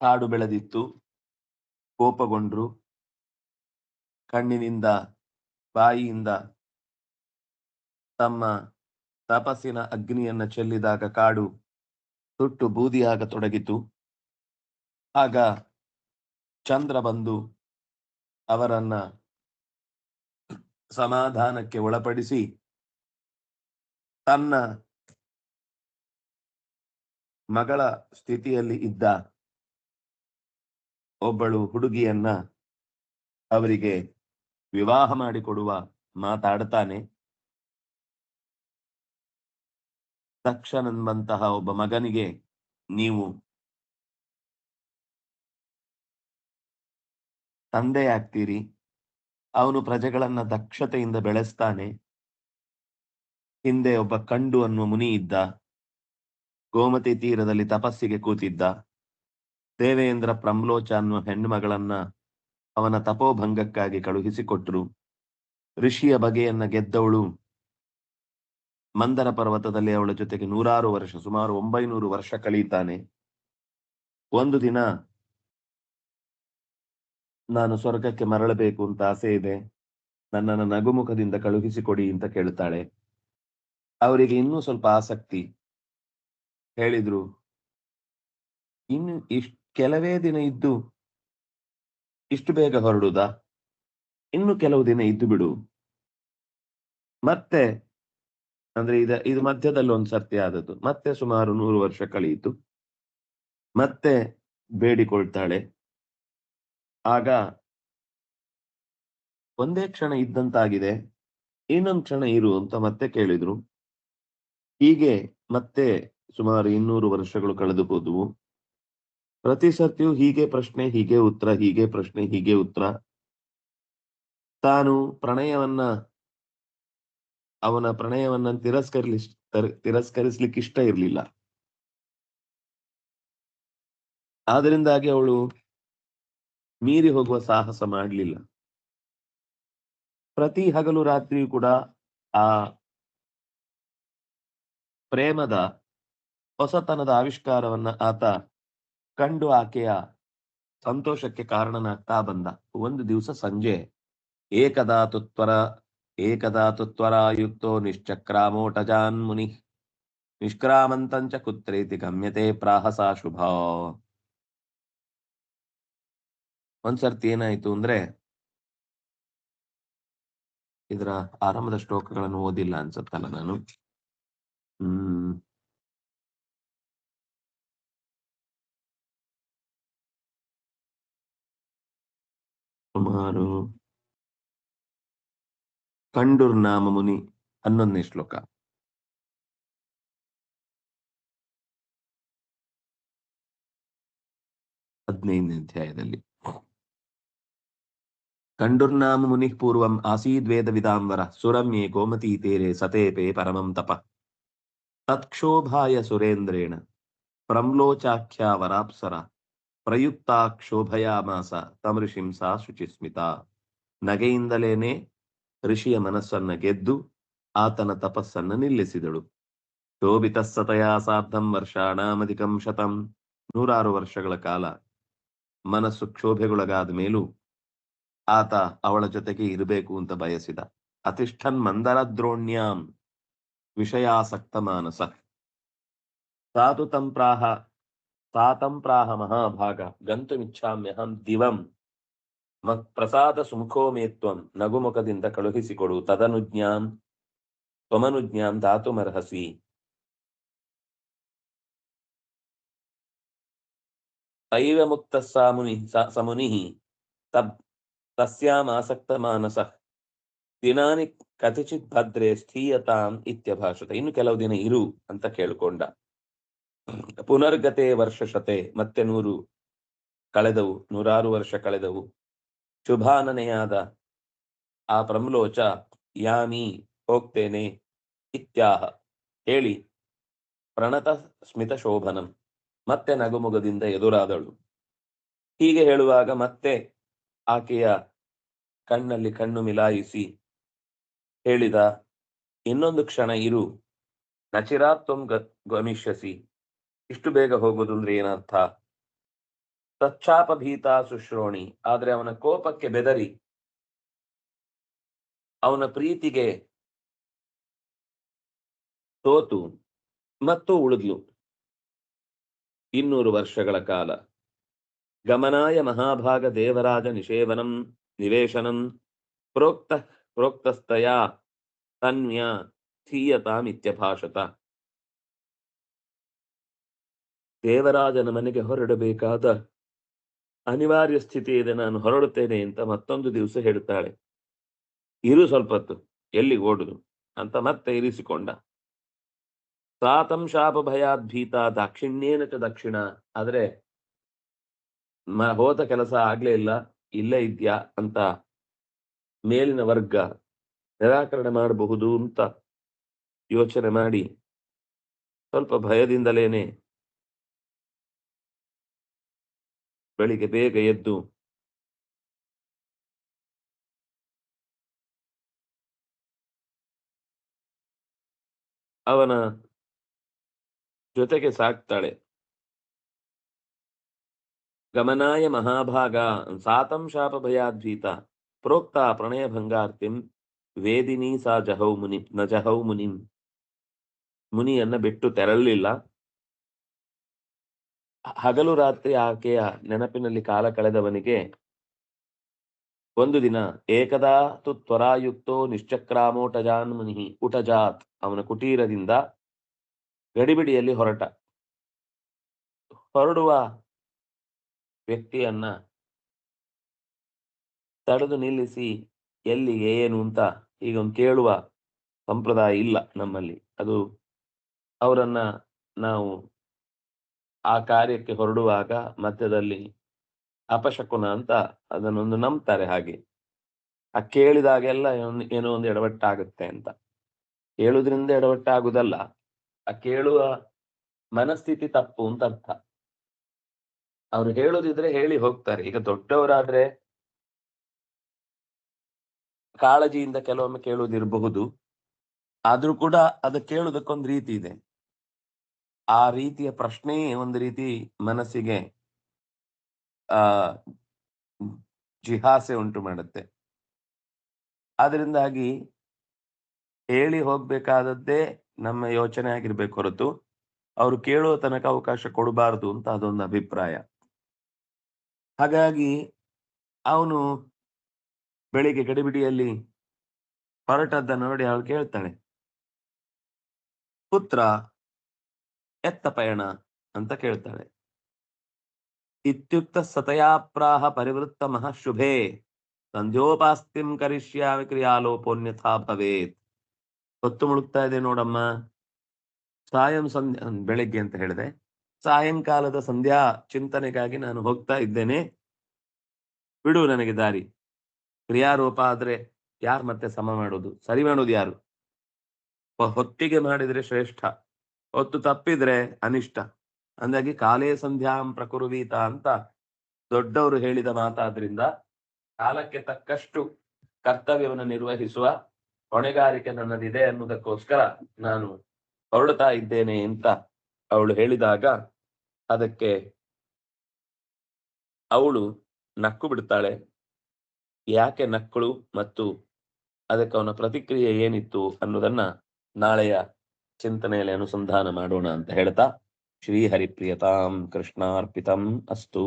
ಕಾಡು ಬೆಳೆದಿತ್ತು, ಕೋಪಗೊಂಡ್ರು. ಕಣ್ಣಿನಿಂದ, ಬಾಯಿಯಿಂದ ತಮ್ಮ ತಪಸ್ಸಿನ ಅಗ್ನಿಯನ್ನ ಚೆಲ್ಲಿದಾಗ ಕಾಡು ಸುಟ್ಟು ಬೂದಿಯಾಗತೊಡಗಿತು ಆಗ ಚಂದ್ರ ಬಂದು ಅವರನ್ನ ಸಮಾಧಾನಕ್ಕೆ ಒಳಪಡಿಸಿ ತನ್ನ ಮಗಳ ಸ್ಥಿತಿಯಲ್ಲಿ ಇದ್ದ ಒಬ್ಬಳು ಹುಡುಗಿಯನ್ನ ಅವರಿಗೆ ವಿವಾಹ ಮಾಡಿಕೊಡುವ ಮಾತಾಡ್ತಾನೆ. ದಕ್ಷನೆಂಬಂತಹ ಒಬ್ಬ ಮಗನಿಗೆ ನೀವು ತಂದೆಯಾಗ್ತೀರಿ. ಅವನು ಪ್ರಜೆಗಳನ್ನ ದಕ್ಷತೆಯಿಂದ ಬೆಳೆಸ್ತಾನೆ. ಹಿಂದೆ ಒಬ್ಬ ಕಂಡು ಅನ್ನುವ ಮುನಿ ಇದ್ದ ಗೋಮತಿ ತೀರದಲ್ಲಿ ತಪಸ್ಸಿಗೆ ಕೂತಿದ್ದ. ದೇವೇಂದ್ರ ಪ್ರಮ್ಲೋಚ ಅನ್ನುವ ಹೆಣ್ಣು ಮಗಳನ್ನ ಅವನ ತಪೋಭಂಗಕ್ಕಾಗಿ ಕಳುಹಿಸಿಕೊಟ್ರು. ಋಷಿಯ ಬಗೆಯನ್ನ ಗೆದ್ದವಳು. ಮಂದರ ಪರ್ವತದಲ್ಲಿ ಅವಳ ಜೊತೆಗೆ ನೂರಾರು ವರ್ಷ, ಸುಮಾರು ಒಂಬೈನೂರು ವರ್ಷ ಕಳೀತಾನೆ. ಒಂದು ದಿನ ನಾನು ಸ್ವರ್ಗಕ್ಕೆ ಮರಳಬೇಕು ಅಂತ ಆಸೆ ಇದೆ. ನನ್ನನ್ನು ನಗುಮುಖದಿಂದ ಕಳುಹಿಸಿಕೊಡಿ ಅಂತ ಕೇಳ್ತಾಳೆ ಅವರಿಗೆ ಇನ್ನೂ ಸ್ವಲ್ಪ ಆಸಕ್ತಿ. ಹೇಳಿದ್ರು, ಇನ್ನು ಇಷ್ಟು ಕೆಲವೇ ದಿನ ಇದ್ದು ಇಷ್ಟು ಬೇಗ ಹೊರಡುದ? ಇನ್ನು ಕೆಲವು ದಿನ ಇದ್ದು ಬಿಡು. ಮತ್ತೆ, ಅಂದ್ರೆ ಇದ, ಇದು ಮಧ್ಯದಲ್ಲಿ ಒಂದು ಸತ್ಯ ಆದದ್ದು. ಮತ್ತೆ ಸುಮಾರು ನೂರು ವರ್ಷ ಕಳೆಯಿತು. ಮತ್ತೆ ಬೇಡಿಕೊಳ್ತಾಳೆ. ಆಗ ಒಂದೇ ಕ್ಷಣ ಇದ್ದಂತಾಗಿದೆ. ಇನ್ನೊಂದು ಕ್ಷಣ ಇರು ಅಂತ ಮತ್ತೆ ಕೇಳಿದ್ರು. ಹೀಗೆ ಮತ್ತೆ ಸುಮಾರು ಇನ್ನೂರು ವರ್ಷಗಳು ಕಳೆದು ಹೋದವು. ಪ್ರತಿ ಸರ್ತಿಯೂ ಹೀಗೆ ಪ್ರಶ್ನೆ, ಹೀಗೆ ಉತ್ತರ, ಹೀಗೆ ಪ್ರಶ್ನೆ, ಹೀಗೆ ಉತ್ತರ. ತಾನು ಪ್ರಣಯವನ್ನ, ಅವನ ಪ್ರಣಯವನ್ನ ತಿರಸ್ಕರಿಲಿ ತಿರಸ್ಕರಿಸ್ಲಿಕ್ಕೆ ಇಷ್ಟ ಇರಲಿಲ್ಲ. ಆದ್ರಿಂದಾಗಿ ಅವಳು ಮೀರಿ ಹೋಗುವ ಸಾಹಸ ಮಾಡಲಿಲ್ಲ. ಪ್ರತಿ ಹಗಲು ರಾತ್ರಿಯೂ ಕೂಡ ಆ ಪ್ರೇಮದ, ಹೊಸತನದ ಆವಿಷ್ಕಾರವನ್ನ ಆತ ಕಂಡು ಆಕೆಯ ಸಂತೋಷಕ್ಕೆ ಕಾರಣನಾಗ್ತಾ ಬಂದ. ಒಂದು ದಿವಸ ಸಂಜೆ. ಏಕದಾತುತ್ವರ ಏಕದಾತುತ್ವರಾಯುಕ್ತೋ ನಿಶ್ಚಕ್ರಾಮೋಟಜಾನ್ ಮುನಿ ನಿಷ್ಕ್ರಾಮಂತಂಚ ಕುತ್ರೇತಿ ಗಮ್ಯತೆ ಪ್ರಾಹಸ ಶುಭ. ಒಂದ್ಸರ್ತಿ ಏನಾಯ್ತು ಅಂದ್ರೆ, ಇದರ ಆರಂಭದ ಶ್ಲೋಕಗಳನ್ನು ಓದಿಲ್ಲ ಅನ್ಸತ್ತಲ್ಲ ನಾನು. ಹ್ಮ್. ಸುಮಾರು ಕಂಡುರ್ನಾಮ ಮುನಿ ಹನ್ನೊಂದನೇ ಶ್ಲೋಕ. ಹದಿನೈದನೇ ಅಧ್ಯಾಯದಲ್ಲಿ. ಕಂಡುರ್ನಾಮ ಮುನಿ ಪೂರ್ವಂ ಆಸೀದ್ವೇದ ವಿದಾಂಬರ ಸುರಮ್ಯೆ ಗೋಮತಿ ತೀರೆ ಸತೇಪೆ ಪರಮಂ ತಪ. ತತ್ಕ್ಷೋಭಾಯ ಸುರೇಂದ್ರೇಣ ಪ್ರಮ್ಲೋಚಾಖ್ಯಾ ವರಾಪ್ಸರ. ಪ್ರಯುಕ್ತ ಕ್ಷೋಭಯಾಮಾಸ ತಮಋಷಿಂ ಸಾ ಶುಚಿಸ್ಮಿತ. ನಗೆಯಿಂದಲೇನೆ ಋಷಿಯ ಮನಸ್ಸನ್ನ ಗೆದ್ದು ಆತನ ತಪಸ್ಸನ್ನ ನಿಲ್ಲಿಸಿದಳು. ಶೋಭಿತ ಸತಯಾ ಸಾರ್ಧಂ ವರ್ಷಾಣಾಮಧಿಕಂ ಶತಂ. ನೂರಾರು ವರ್ಷಗಳ ಕಾಲ ಮನಸ್ಸು ಕ್ಷೋಭೆಗೊಳಗಾದ ಮೇಲೂ ಆತ ಅವಳ ಜೊತೆಗೆ ಇರಬೇಕು ಅಂತ ಬಯಸಿದ. ಅತಿಷ್ಠನ್ ಮಂದರ ದ್ರೋಣ್ಯಾಂ ವಿಷಯಾಸಕ್ತ ಮಾನಸ ಸಾಧು ತಂಪ್ರಾಹ ಸಾತಂಪ್ರಾಹ ಮಹಾಭಾಗ ಗಂತುಮಿಚ್ಛಾಮ್ಯಹಂ ದಿವಂ ಮತ್ ಪ್ರಸಾದ ಸುಮುಖೋ ಮೇತ್ವಂ ನಗುಮುಖದಿಂದ ಕಳುಹಿಸಿಕೊಡು ತದನುಜ್ಞಾಂ ತ್ವಮನುಜ್ಞಾಂ ದಾತುಮರ್ಹಸಿ ತೈವ ಮುಕ್ತ ಸಾಮುನಿ ಸಮುನಿ ತಬ್ ಮಾನಸ ದಿನಾನಿ ಕಥಚಿತ್ ಭದ್ರೆ ಸ್ಥೀಯತಾಂ ಇತ್ಯಭಾಷತ ಇನ್ನು ಕೆಲವು ದಿನ ಇರು ಅಂತ ಕೇಳ್ಕೊಂಡ। ಪುನರ್ಗತೆ ವರ್ಷಶತೆ, ಮತ್ತೆ ನೂರು ಕಳೆದವು, ನೂರಾರು ವರ್ಷ ಕಳೆದವು. ಶುಭಾನನೆಯಾದ ಆ ಪ್ರಮ್ಲೋಚ, ಯಾಮಿ ಹೋಗ್ತೇನೆ ಇತ್ಯಾಹ. ಹೇಳಿ. ಪ್ರಣತ ಸ್ಮಿತ ಶೋಭನಂ, ಮತ್ತೆ ನಗುಮುಗದಿಂದ ಎದುರಾದಳು. ಹೀಗೆ ಹೇಳುವಾಗ ಮತ್ತೆ ಆಕೆಯ ಕಣ್ಣಲ್ಲಿ ಕಣ್ಣು ಮಿಲಾಯಿಸಿ ಹೇಳಿದ, ಇನ್ನೊಂದು ಕ್ಷಣ ಇರು. ನಚಿರಾತ್ವಂ ಗಮಿಷ್ಯಸಿ. ಇಷ್ಟು ಬೇಗ ಹೋಗೋದು ಅಂದ್ರೆ ಏನರ್ಥ? ತಚ್ಚಾಪಭೀತ ಸುಶ್ರೋಣಿ, ಆದ್ರೆ ಅವನ ಕೋಪಕ್ಕೆ ಬೆದರಿ. ಅವನ ಪ್ರೀತಿಗೆ ಸೋತು ಮತ್ತು ಉಳಿದ್ಲು. ಇನ್ನೂರು ವರ್ಷಗಳ ಕಾಲ. ಗಮನಾಯ ಮಹಾಭಾಗ ದೇವರಾಜ ನಿಷೇವನಂ ನಿವೇಶನಂ ಪ್ರೋಕ್ತ ಪ್ರೋಕ್ತಸ್ತಯ ತನ್ಯ ಥೀಯತಾಮಿತ್ಯಭಾಷತ ದೇವರಾಜನ ಮನೆಗೆ ಹೊರಡಬೇಕಾದ ಅನಿವಾರ್ಯ ಸ್ಥಿತಿ ಇದೆ, ನಾನು ಹೊರಡುತ್ತೇನೆ ಅಂತ ಮತ್ತೊಂದು ದಿವಸ ಹೇಳ್ತಾಳೆ ಇರು ಸ್ವಲ್ಪತ್ತು, ಎಲ್ಲಿ ಓಡುದು ಅಂತ ಮತ್ತೆ ಇರಿಸಿಕೊಂಡ. ಸಾತಂ ಶಾಪ ಭಯಾದ್ಭೀತ ದಾಕ್ಷಿಣ್ಯೇನ ಚ ದಕ್ಷಿಣ. ಆದ್ರೆ ಹೋದ ಕೆಲಸ ಆಗ್ಲೇ ಇಲ್ಲ, ಇಲ್ಲೇ ಇದ್ಯಾ ಅಂತ ಮೇಲಿನ ವರ್ಗ ನಿರಾಕರಣೆ ಮಾಡಬಹುದು ಅಂತ ಯೋಚನೆ ಮಾಡಿ ಸ್ವಲ್ಪ ಭಯದಿಂದಲೇನೆ ಬೆಳಿಗ್ಗೆ ಬೇಗ ಎದ್ದು ಅವನ ಜೊತೆಗೆ ಸಾಕ್ತಾಳೆ. ಗಮನಾಯ ಮಹಾಭಾಗ ಸಾತಂ ಶಾಪ ಭಯಾದ್ಭೀತ ಪ್ರೋಕ್ತ ಪ್ರಣಯ ಭಂಗಾರ್ತಿಂ ವೇದಿನಿ ಸಾ ಜಹೌ ಮುನಿ ನ ಜಹೌ ಮುನಿಂ ಮುನಿಯನ್ನ ಬಿಟ್ಟು ತೆರಳಲಿಲ್ಲ. ಹಗಲು ರಾತ್ರಿ ಆಕೆಯ ನೆನಪಿನಲ್ಲಿ ಕಾಲ ಕಳೆದವನಿಗೆ, ಒಂದು ದಿನ ಏಕದಾ ತು ತ್ವರಾಯುಕ್ತೋ ನಿಶ್ಚಕ್ರಾಮೋಟಜಾನ್ ಮುನಿ ಉಟಜಾತ್, ಅವನ ಕುಟೀರದಿಂದ ಗಡಿಬಿಡಿಯಲ್ಲಿ ಹೊರಟ. ಹೊರಡುವ ವ್ಯಕ್ತಿಯನ್ನ ತಡೆದು ನಿಲ್ಲಿಸಿ, ಎಲ್ಲಿ, ಏನು ಅಂತ ಈಗ ಒಂದು ಕೇಳುವ ಸಂಪ್ರದಾಯ ಇಲ್ಲ ನಮ್ಮಲ್ಲಿ. ಅದು ಅವರನ್ನ ನಾವು ಆ ಕಾರ್ಯಕ್ಕೆ ಹೊರಡುವಾಗ ಮಧ್ಯದಲ್ಲಿ ಅಪಶಕುನ ಅಂತ ಅದನ್ನೊಂದು ನಂಬ್ತಾರೆ ಹಾಗೆ. ಆ ಕೇಳಿದಾಗೆಲ್ಲ ಏನೋ ಒಂದು ಎಡವಟ್ಟಾಗುತ್ತೆ ಅಂತ. ಕೇಳುದ್ರಿಂದ ಎಡವಟ್ಟಾಗುದಲ್ಲ ಆ ಕೇಳುವ ಮನಸ್ಥಿತಿ ತಪ್ಪು ಅಂತ ಅರ್ಥ. ಅವ್ರು ಹೇಳೋದಿದ್ರೆ ಹೇಳಿ ಹೋಗ್ತಾರೆ. ಈಗ ದೊಡ್ಡವರಾದ್ರೆ ಕಾಳಜಿಯಿಂದ ಕೆಲವೊಮ್ಮೆ ಕೇಳುವುದಿರಬಹುದು. ಆದ್ರೂ ಕೂಡ ಅದು ಕೇಳುವುದಕ್ಕೊಂದು ರೀತಿ ಇದೆ. ಆ ರೀತಿಯ ಪ್ರಶ್ನೆ ಒಂದು ರೀತಿ ಮನಸ್ಸಿಗೆ, ಆ, ಜಿಹಾಸೆ ಉಂಟು ಮಾಡುತ್ತೆ. ಆದ್ರಿಂದಾಗಿ ಹೇಳಿ ಹೋಗ್ಬೇಕಾದದ್ದೇ ನಮ್ಮ ಯೋಚನೆ ಆಗಿರ್ಬೇಕು ಹೊರತು, ಅವರು ಕೇಳುವ ತನಕ ಅವಕಾಶ ಕೊಡಬಾರದು ಅಂತ ಅದೊಂದು ಅಭಿಪ್ರಾಯ. ಹಾಗಾಗಿ ಅವನು ಬೆಳಿಗ್ಗೆ ಗಡಿಬಿಡಿಯಲ್ಲಿ ಹೊರಟದ್ದ ನೋಡಿ ಅವಳು ಕೇಳ್ತಾಳೆ, ಪುತ್ರ ಎತ್ತ ಪಯಣ ಅಂತ ಕೇಳ್ತಾಳೆ. ಇತ್ಯುಕ್ತ ಸತಯಾಪ್ರಾಹ ಪರಿವೃತ್ತ ಮಹಾಶುಭೆ ಸಂಧ್ಯೋಪಾಸ್ತಿಂ ಕರಿಷ್ಯಾಮಿ ಕ್ರಿಯಾಲೋಪೋನ್ಯಥಾ ಭವೇತ್. ಹೊತ್ತು ಮುಳುಗ್ತಾ ಇದೆ ನೋಡಮ್ಮ. ಸಾಯಂ ಸಂಧ್ಯಾ ಬೆಳಿಗ್ಗೆ ಅಂತ ಹೇಳಿದೆ. ಸಾಯಂಕಾಲದ ಸಂಧ್ಯಾ ಚಿಂತನೆಗಾಗಿ ನಾನು ಹೋಗ್ತಾ ಇದ್ದೇನೆ. ಬಿಡು ನನಗೆ ದಾರಿ. ಕ್ರಿಯಾರೋಪ ಆದ್ರೆ ಯಾರು ಮತ್ತೆ ಸಮ ಮಾಡೋದು? ಸರಿ ಮಾಡೋದು ಯಾರು? ಹೊತ್ತಿಗೆ ಮಾಡಿದ್ರೆ ಶ್ರೇಷ್ಠ. ಹೊತ್ತು ತಪ್ಪಿದ್ರೆ ಅನಿಷ್ಟ. ಅಂದಾಗಿ ಕಾಲೇ ಸಂಧ್ಯಾಂ ಪ್ರಕುರುವೀತ ಅಂತ ದೊಡ್ಡವರು ಹೇಳಿದ ಮಾತಾದ್ರಿಂದ ಕಾಲಕ್ಕೆ ತಕ್ಕಷ್ಟು ಕರ್ತವ್ಯವನ್ನು ನಿರ್ವಹಿಸುವ ಹೊಣೆಗಾರಿಕೆ ನನ್ನದಿದೆ ಅನ್ನೋದಕ್ಕೋಸ್ಕರ ನಾನು ಹೊರಡ್ತಾ ಇದ್ದೇನೆ ಅಂತ ಅವಳು ಹೇಳಿದಾಗ ಅದಕ್ಕೆ ಅವಳು ನಕ್ಕು ಬಿಡ್ತಾಳೆ. ಯಾಕೆ ನಕ್ಕಳು ಮತ್ತು ಅದಕ್ಕೆ ಅವನ ಪ್ರತಿಕ್ರಿಯೆ ಏನಿತ್ತು ಅನ್ನೋದನ್ನ ನಾಳೆಯ ಚಿಂತನೆಯಲ್ಲಿ ಅನುಸಂಧಾನ ಮಾಡೋಣ ಅಂತ ಹೇಳ್ತಾ ಶ್ರೀಹರಿಪ್ರಿಯತಾಂ ಕೃಷ್ಣಾರ್ಪಿತಂ ಅಸ್ತು.